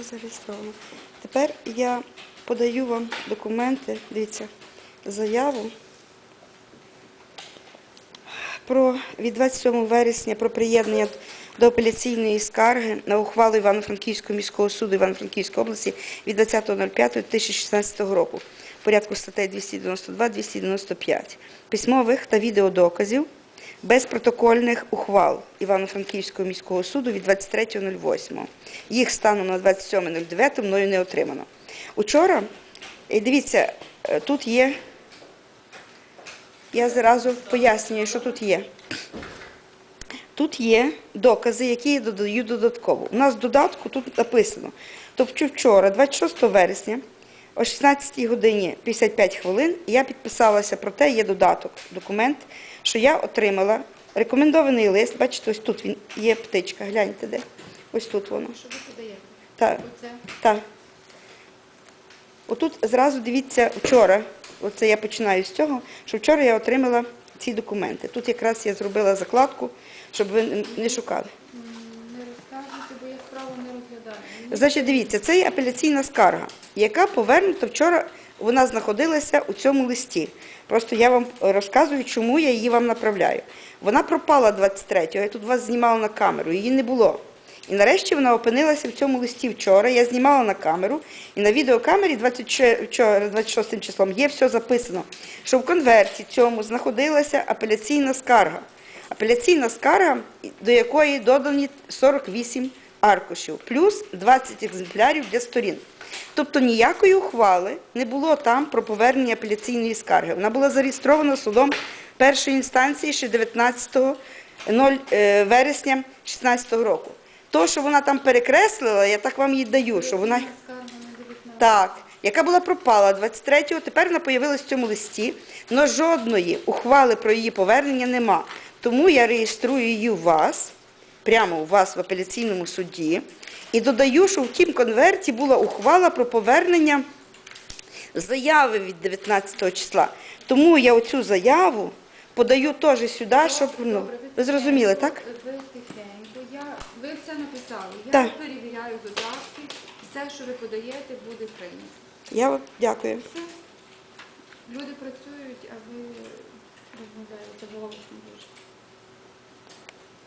все зареєстровано. Тепер я подаю вам документи, дивіться, заяву про від 27 вересня про приєднання до апеляційної скарги на ухвалу Івано-Франківського міського суду Івано-Франківської області від 20.05.2016 року порядку статей 292-295 письмових та відеодоказів без протокольних ухвал Івано-Франківського міського суду від 23.08. Їх станом на 27.09 мною не отримано. Учора, і дивіться, е, тут є я зразу пояснюю, що тут є. Тут є докази, які я додаю додатково. У нас в додатку тут написано. Тобто вчора, 26 вересня, о 16 годині 55 хвилин, я підписалася про те, є додаток, документ, що я отримала рекомендований лист. Бачите, ось тут він є птичка. Гляньте де. Ось тут воно. Що ви подаєте? Так. Оце? Так. Отут зразу дивіться вчора, оце я починаю з цього, що вчора я отримала ці документи. Тут якраз я зробила закладку, щоб ви не шукали. Не розказуйте, бо я справу не розглядаю. Значить, дивіться, це є апеляційна скарга, яка повернута вчора, вона знаходилася у цьому листі. Просто я вам розказую, чому я її вам направляю. Вона пропала 23-го, я тут вас знімала на камеру, її не було. І нарешті вона опинилася в цьому листі вчора. Я знімала на камеру, і на відеокамері 26 числом є все записано, що в конверті цьому знаходилася апеляційна скарга. Апеляційна скарга, до якої додані 48 аркушів, плюс 20 екземплярів для сторін. Тобто ніякої ухвали не було там про повернення апеляційної скарги. Вона була зареєстрована судом першої інстанції ще 19 0 е, вересня 2016 року. То, що вона там перекреслила, я так вам її даю, що вона. скарга на 19. Так, яка була пропала 23-го, тепер вона появилась в цьому листі, але жодної ухвали про її повернення нема. Тому я реєструю її у вас, прямо у вас в апеляційному суді, і додаю, що в тім конверті була ухвала про повернення заяви від 19 числа. Тому я оцю заяву подаю теж сюди, щоб ну, ви зрозуміли, так? Ви тихенько. Я, ви все написали. Я Так. перевіряю додатки. Все, що ви подаєте, буде прийнято. Я от дякую. Все. Люди працюють, а ви розмовляєте голосно дуже.